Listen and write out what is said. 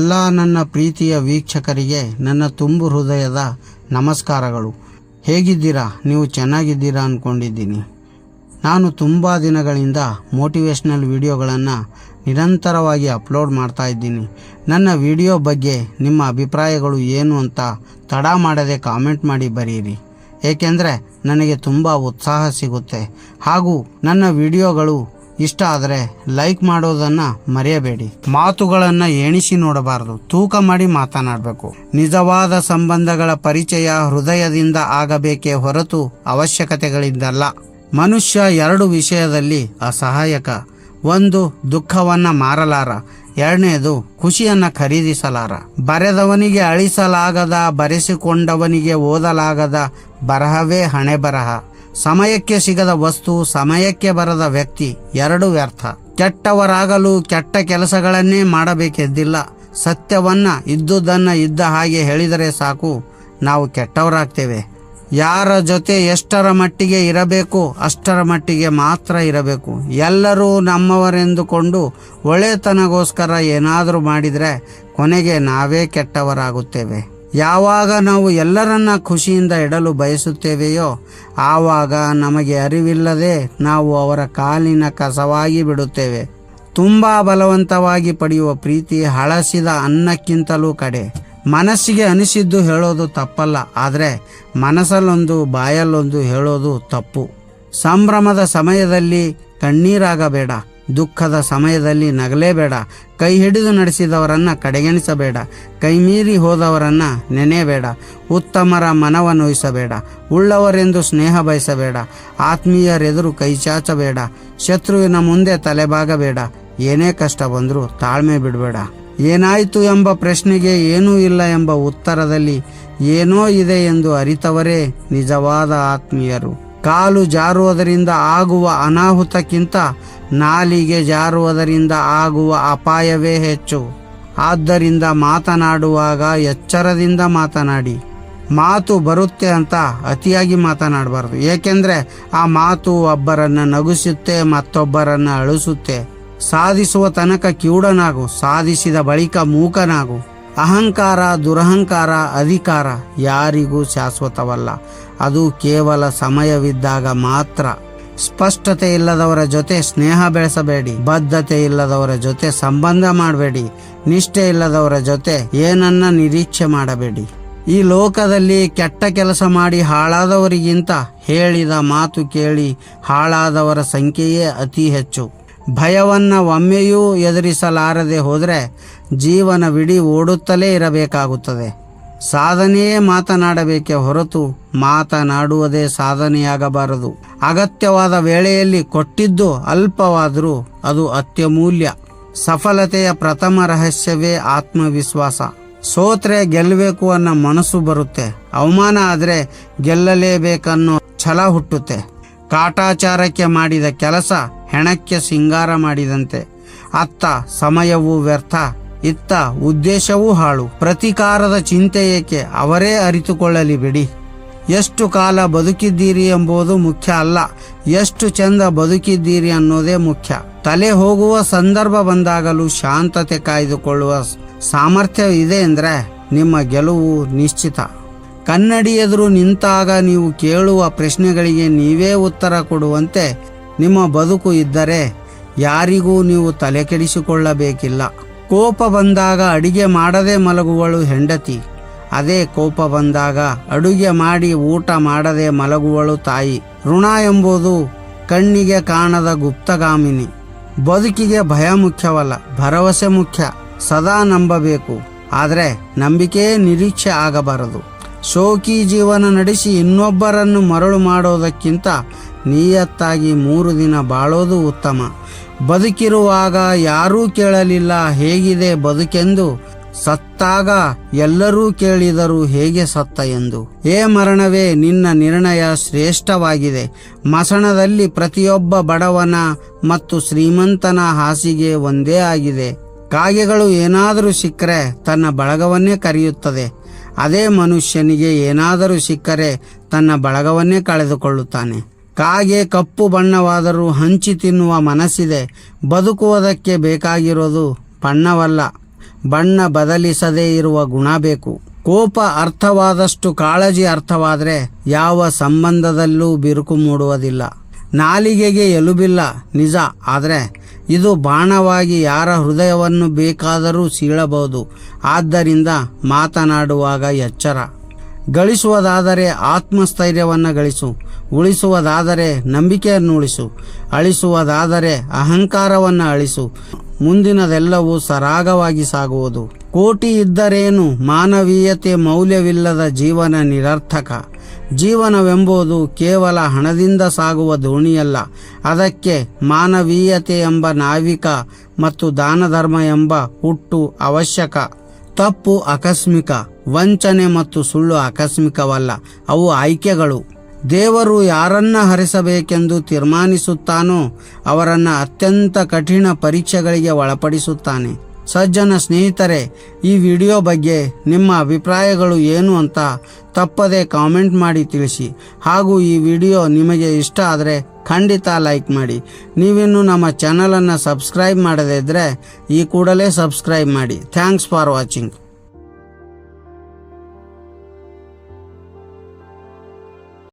ಎಲ್ಲ ನನ್ನ ಪ್ರೀತಿಯ ವೀಕ್ಷಕರಿಗೆ ನನ್ನ ತುಂಬು ಹೃದಯದ ನಮಸ್ಕಾರಗಳು. ಹೇಗಿದ್ದೀರಾ? ನೀವು ಚೆನ್ನಾಗಿದ್ದೀರಾ ಅಂದ್ಕೊಂಡಿದ್ದೀನಿ ನಾನು ತುಂಬ ದಿನಗಳಿಂದ ಮೋಟಿವೇಶ್ನಲ್ ವಿಡಿಯೋಗಳನ್ನು ನಿರಂತರವಾಗಿ ಅಪ್ಲೋಡ್ ಮಾಡ್ತಾ ಇದ್ದೀನಿ. ನನ್ನ ವಿಡಿಯೋ ಬಗ್ಗೆ ನಿಮ್ಮ ಅಭಿಪ್ರಾಯಗಳು ಏನು ಅಂತ ತಡ ಮಾಡದೆ ಕಾಮೆಂಟ್ ಮಾಡಿ ಬರೀರಿ. ಏಕೆಂದರೆ ನನಗೆ ತುಂಬ ಉತ್ಸಾಹ ಸಿಗುತ್ತೆ. ಹಾಗೂ ನನ್ನ ವಿಡಿಯೋಗಳು ಇಷ್ಟ ಆದರೆ ಲೈಕ್ ಮಾಡೋದನ್ನು ಮರೆಯಬೇಡಿ. ಮಾತುಗಳನ್ನು ಎಣಿಸಿ ನೋಡಬಾರದು. ತೂಕ ಮಾಡಿ ಮಾತನಾಡಬೇಕು. ನಿಜವಾದ ಸಂಬಂಧಗಳ ಪರಿಚಯ ಹೃದಯದಿಂದ ಆಗಬೇಕೇ ಹೊರತು ಅವಶ್ಯಕತೆಗಳಿಂದಲ್ಲ. ಮನುಷ್ಯ ಎರಡು ವಿಷಯದಲ್ಲಿ ಅಸಹಾಯಕ. ಒಂದು, ದುಃಖವನ್ನ ಮಾರಲಾರ. ಎರಡನೇದು, ಖುಷಿಯನ್ನ ಖರೀದಿಸಲಾರ. ಬರೆದವನಿಗೆ ಅಳಿಸಲಾಗದ, ಬರೆಸಿಕೊಂಡವನಿಗೆ ಓದಲಾಗದ ಬರಹವೇ ಹಣೆ ಬರಹ ಸಮಯಕ್ಕೆ ಸಿಗದ ವಸ್ತು, ಸಮಯಕ್ಕೆ ಬರದ ವ್ಯಕ್ತಿ, ಎರಡು ವ್ಯರ್ಥ. ಕೆಟ್ಟವರಾಗಲು ಕೆಟ್ಟ ಕೆಲಸಗಳನ್ನೇ ಮಾಡಬೇಕೆದ್ದಿಲ್ಲ ಸತ್ಯವನ್ನ ಇದ್ದುದನ್ನ ಇದ್ದ ಹಾಗೆ ಹೇಳಿದರೆ ಸಾಕು, ನಾವು ಕೆಟ್ಟವರಾಗ್ತೇವೆ. ಯಾರ ಜೊತೆ ಎಷ್ಟರ ಮಟ್ಟಿಗೆ ಇರಬೇಕು, ಅಷ್ಟರ ಮಟ್ಟಿಗೆ ಮಾತ್ರ ಇರಬೇಕು. ಎಲ್ಲರೂ ನಮ್ಮವರೆಂದುಕೊಂಡು ಒಳ್ಳೆತನಗೋಸ್ಕರ ಏನಾದರೂ ಮಾಡಿದರೆ ಕೊನೆಗೆ ನಾವೇ ಕೆಟ್ಟವರಾಗುತ್ತೇವೆ. ಯಾವಾಗ ನಾವು ಎಲ್ಲರನ್ನ ಖುಷಿಯಿಂದ ಇಡಲು ಬಯಸುತ್ತೇವೆಯೋ ಆವಾಗ ನಮಗೆ ಅರಿವಿಲ್ಲದೆ ನಾವು ಅವರ ಕಾಲಿನ ಕಸವಾಗಿ ಬಿಡುತ್ತೇವೆ. ತುಂಬ ಬಲವಂತವಾಗಿ ಪಡೆಯುವ ಪ್ರೀತಿ ಹಳಸಿದ ಅನ್ನಕ್ಕಿಂತಲೂ ಕಡೆ. ಮನಸ್ಸಿಗೆ ಅನಿಸಿದ್ದು ಹೇಳೋದು ತಪ್ಪಲ್ಲ, ಆದರೆ ಮನಸ್ಸಲ್ಲೊಂದು ಬಾಯಲ್ಲೊಂದು ಹೇಳೋದು ತಪ್ಪು. ಸಂಭ್ರಮದ ಸಮಯದಲ್ಲಿ ಕಣ್ಣೀರಾಗಬೇಡ. ದುಃಖದ ಸಮಯದಲ್ಲಿ ನಗಲೇಬೇಡ. ಕೈ ಹಿಡಿದು ನಡೆಸಿದವರನ್ನು ಕಡೆಗಣಿಸಬೇಡ. ಕೈ ಮೀರಿ ಹೋದವರನ್ನು ನೆನೆಯಬೇಡ. ಉತ್ತಮರ ಮನವನ್ನು ವಹಿಸಬೇಡ ಉಳ್ಳವರೆಂದು ಸ್ನೇಹ ಬಯಸಬೇಡ. ಆತ್ಮೀಯರೆದುರು ಕೈ ಚಾಚಬೇಡ. ಶತ್ರುವಿನ ಮುಂದೆ ತಲೆಬಾಗಬೇಡ. ಏನೇ ಕಷ್ಟ ಬಂದರೂ ತಾಳ್ಮೆ ಬಿಡಬೇಡ. ಏನಾಯಿತು ಎಂಬ ಪ್ರಶ್ನೆಗೆ ಏನೂ ಇಲ್ಲ ಎಂಬ ಉತ್ತರದಲ್ಲಿ ಏನೋ ಇದೆ ಎಂದು ಅರಿತವರೇ ನಿಜವಾದ ಆತ್ಮೀಯರು. ಕಾಲು ಜಾರುವುದರಿಂದ ಆಗುವ ಅನಾಹುತಕ್ಕಿಂತ ನಾಲಿಗೆ ಜಾರುವುದರಿಂದ ಆಗುವ ಅಪಾಯವೇ ಹೆಚ್ಚು. ಆದ್ದರಿಂದ ಮಾತನಾಡುವಾಗ ಎಚ್ಚರದಿಂದ ಮಾತನಾಡಿ. ಮಾತು ಬರುತ್ತೆ ಅಂತ ಅತಿಯಾಗಿ ಮಾತನಾಡಬಾರ್ದು. ಏಕೆಂದರೆ ಆ ಮಾತು ಒಬ್ಬರನ್ನ ನಗಿಸುತ್ತೆ, ಮತ್ತೊಬ್ಬರನ್ನ ಅಳಿಸುತ್ತೆ. ಸಾಧಿಸುವ ತನಕ ಕಿವುಡನಾಗು, ಸಾಧಿಸಿದ ಬಳಿಕ ಮೂಕನಾಗು. ಅಹಂಕಾರ, ದುರಹಂಕಾರ, ಅಧಿಕಾರ ಯಾರಿಗೂ ಶಾಶ್ವತವಲ್ಲ. ಅದು ಕೇವಲ ಸಮಯವಿದ್ದಾಗ ಮಾತ್ರ. ಸ್ಪಷ್ಟತೆ ಇಲ್ಲದವರ ಜೊತೆ ಸ್ನೇಹ ಬೆಳೆಸಬೇಡಿ. ಬದ್ಧತೆ ಇಲ್ಲದವರ ಜೊತೆ ಸಂಬಂಧ ಮಾಡಬೇಡಿ. ನಿಷ್ಠೆ ಇಲ್ಲದವರ ಜೊತೆ ಏನನ್ನ ನಿರೀಕ್ಷೆ ಮಾಡಬೇಡಿ. ಈ ಲೋಕದಲ್ಲಿ ಕೆಟ್ಟ ಕೆಲಸ ಮಾಡಿ ಹಾಳಾದವರಿಗಿಂತ ಹೇಳಿದ ಮಾತು ಕೇಳಿ ಹಾಳಾದವರ ಸಂಖ್ಯೆಯೇ ಅತಿ ಹೆಚ್ಚು. ಭಯವನ್ನ ಒಮ್ಮೆಯೂ ಎದುರಿಸಲಾರದೆ ಹೋದರೆ ಜೀವನವಿಡೀ ಓಡುತ್ತಲೇ ಇರಬೇಕಾಗುತ್ತದೆ. ಸಾಧನೆಯೇ ಮಾತನಾಡಬೇಕೆ ಹೊರತು ಮಾತನಾಡುವುದೇ ಸಾಧನೆಯಾಗಬಾರದು. ಅಗತ್ಯವಾದ ವೇಳೆಯಲ್ಲಿ ಕೊಟ್ಟಿದ್ದು ಅಲ್ಪವಾದರೂ ಅದು ಅತ್ಯಮೂಲ್ಯ. ಸಫಲತೆಯ ಪ್ರಥಮ ರಹಸ್ಯವೇ ಆತ್ಮವಿಶ್ವಾಸ. ಸೋತ್ರೆ ಗೆಲ್ಲಬೇಕು ಅನ್ನೋ ಮನಸ್ಸು ಬರುತ್ತೆ. ಅವಮಾನ ಆದರೆ ಗೆಲ್ಲಲೇಬೇಕನ್ನೋ ಛಲ ಹುಟ್ಟುತ್ತೆ. ಕಾಟಾಚಾರಕ್ಕೆ ಮಾಡಿದ ಕೆಲಸ ಹೆಣಕ್ಕೆ ಸಿಂಗಾರ ಮಾಡಿದಂತೆ. ಅತ್ತ ಸಮಯವೂ ವ್ಯರ್ಥ, ಇತ್ತ ಉದ್ದೇಶವೂ ಹಾಳು. ಪ್ರತಿಕಾರದ ಚಿಂತೆ ಏಕೆ ಅವರೇ ಅರಿತುಕೊಳ್ಳಲಿ ಬಿಡಿ. ಎಷ್ಟು ಕಾಲ ಬದುಕಿದ್ದೀರಿ ಎಂಬುದು ಮುಖ್ಯ ಅಲ್ಲ, ಎಷ್ಟು ಚಂದ ಬದುಕಿದ್ದೀರಿ ಅನ್ನೋದೇ ಮುಖ್ಯ. ತಲೆ ಹೋಗುವ ಸಂದರ್ಭ ಬಂದಾಗಲೂ ಶಾಂತತೆ ಕಾಯ್ದುಕೊಳ್ಳುವ ಸಾಮರ್ಥ್ಯ ಇದೆ ಅಂದರೆ ನಿಮ್ಮ ಗೆಲುವು ನಿಶ್ಚಿತ. ಕನ್ನಡಿ ಎದುರು ನಿಂತಾಗ ನೀವು ಕೇಳುವ ಪ್ರಶ್ನೆಗಳಿಗೆ ನೀವೇ ಉತ್ತರ ಕೊಡುವಂತೆ ನಿಮ್ಮ ಬದುಕು ಇದ್ದರೆ ಯಾರಿಗೂ ನೀವು ತಲೆ ಕೆಡಿಸಿಕೊಳ್ಳಬೇಕಿಲ್ಲ. ಕೋಪ ಬಂದಾಗ ಅಡಿಗೆ ಮಾಡದೆ ಮಲಗುವಳು ಹೆಂಡತಿ. ಅದೇ ಕೋಪ ಬಂದಾಗ ಅಡುಗೆ ಮಾಡಿ ಊಟ ಮಾಡದೆ ಮಲಗುವಳು ತಾಯಿ. ಋಣ ಎಂಬುದು ಕಣ್ಣಿಗೆ ಕಾಣದ ಗುಪ್ತಗಾಮಿನಿ. ಬದುಕಿಗೆ ಭಯ ಮುಖ್ಯವಲ್ಲ, ಭರವಸೆ ಮುಖ್ಯ, ಸದಾ ನಂಬಬೇಕು. ಆದರೆ ನಂಬಿಕೆಯೇ ನಿರೀಕ್ಷೆ ಆಗಬಾರದು. ಶೋಕಿ ಜೀವನ ನಡೆಸಿ ಇನ್ನೊಬ್ಬರನ್ನು ಮರಳು ಮಾಡೋದಕ್ಕಿಂತ ನಿಯತ್ತಾಗಿ ಮೂರು ದಿನ ಬಾಳೋದು ಉತ್ತಮ. ಬದುಕಿರುವಾಗ ಯಾರೂ ಕೇಳಲಿಲ್ಲ ಹೇಗಿದೆ ಬದುಕೆಂದು. ಸತ್ತಾಗ ಎಲ್ಲರೂ ಕೇಳಿದರು ಹೇಗೆ ಸತ್ತ ಎಂದು. ಏ ಮರಣವೇ, ನಿನ್ನ ನಿರ್ಣಯ ಶ್ರೇಷ್ಠವಾಗಿದೆ. ಮಸಣದಲ್ಲಿ ಪ್ರತಿಯೊಬ್ಬ ಬಡವನ ಮತ್ತು ಶ್ರೀಮಂತನ ಹಾಸಿಗೆ ಒಂದೇ ಆಗಿದೆ. ಕಾಗೆಗಳು ಏನಾದರೂ ಸಿಕ್ಕರೆ ತನ್ನ ಬಳಗವನ್ನೇ ಕರೆಯುತ್ತದೆ. ಅದೇ ಮನುಷ್ಯನಿಗೆ ಏನಾದರೂ ಸಿಕ್ಕರೆ ತನ್ನ ಬಳಗವನ್ನೇ ಕಳೆದುಕೊಳ್ಳುತ್ತಾನೆ. ಕಾಗೆ ಕಪ್ಪು ಬಣ್ಣವಾದರೂ ಹಂಚಿ ತಿನ್ನುವ ಮನಸ್ಸಿದೆ. ಬದುಕುವುದಕ್ಕೆ ಬೇಕಾಗಿರೋದು ಬಣ್ಣವಲ್ಲ. ಬಣ್ಣ ಬದಲಿಸದೇ ಇರುವ ಗುಣ ಬೇಕು. ಕೋಪ ಅರ್ಥವಾದಷ್ಟು ಕಾಳಜಿ ಅರ್ಥವಾದರೆ ಯಾವ ಸಂಬಂಧದಲ್ಲೂ ಬಿರುಕು ಮೂಡುವುದಿಲ್ಲ. ನಾಲಿಗೆಗೆ ಎಲುಬಿಲ್ಲ ನಿಜ. ಆದರೆ ಇದು ಬಾಣವಾಗಿ ಯಾರ ಹೃದಯವನ್ನು ಬೇಕಾದರೂ ಸೀಳಬಹುದು. ಆದ್ದರಿಂದ ಮಾತನಾಡುವಾಗ ಎಚ್ಚರ. ಗಳಿಸುವುದಾದರೆ ಆತ್ಮಸ್ಥೈರ್ಯವನ್ನು ಗಳಿಸು, ಉಳಿಸುವುದಾದರೆ ನಂಬಿಕೆಯನ್ನು ಉಳಿಸು, ಅಳಿಸುವುದಾದರೆ ಅಹಂಕಾರವನ್ನು ಅಳಿಸು. ಮುಂದಿನದೆಲ್ಲವೂ ಸರಾಗವಾಗಿ ಸಾಗುವುದು. ಕೋಟಿ ಇದ್ದರೇನು ಮಾನವೀಯತೆ ಮೌಲ್ಯವಿಲ್ಲದ ಜೀವನ ನಿರರ್ಥಕ. ಜೀವನವೆಂಬುದು ಕೇವಲ ಹಣದಿಂದ ಸಾಗುವ ದೋಣಿಯಲ್ಲ, ಅದಕ್ಕೆ ಮಾನವೀಯತೆ ಎಂಬ ನಾವಿಕ ಮತ್ತು ದಾನಧರ್ಮ ಎಂಬ ಹುಟ್ಟು ಅವಶ್ಯಕ. ತಪ್ಪು ಆಕಸ್ಮಿಕ. ವಂಚನೆ ಮತ್ತು ಸುಳ್ಳು ಆಕಸ್ಮಿಕವಲ್ಲ, ಅವು ಆಯ್ಕೆಗಳು. ದೇವರು ಯಾರನ್ನ ಹರಿಸಬೇಕೆಂದು ತೀರ್ಮಾನಿಸುತ್ತಾನೋ, ಅವರನ್ನ ಅತ್ಯಂತ ಕಠಿಣ ಪರೀಕ್ಷೆಗಳಿಗೆ ಒಳಪಡಿಸುತ್ತಾನೆ. ಸಜ್ಜನ ಸ್ನೇಹಿತರೆ, ಈ ವಿಡಿಯೋ ಬಗ್ಗೆ ನಿಮ್ಮ ಅಭಿಪ್ರಾಯಗಳು ಏನು ಅಂತ ತಪ್ಪದೆ ಕಾಮೆಂಟ್ ಮಾಡಿ ತಿಳಿಸಿ. ಹಾಗೂ ಈ ವಿಡಿಯೋ ನಿಮಗೆ ಇಷ್ಟ ಆದರೆ ಖಂಡಿತ ಲೈಕ್ ಮಾಡಿ. ನೀವಿನ್ನು ನಮ್ಮ ಚಾನಲನ್ನು ಸಬ್ಸ್ಕ್ರೈಬ್ ಮಾಡದೇ ಇದ್ದರೆ ಈ ಕೂಡಲೇ ಸಬ್ಸ್ಕ್ರೈಬ್ ಮಾಡಿ. Thanks for watching.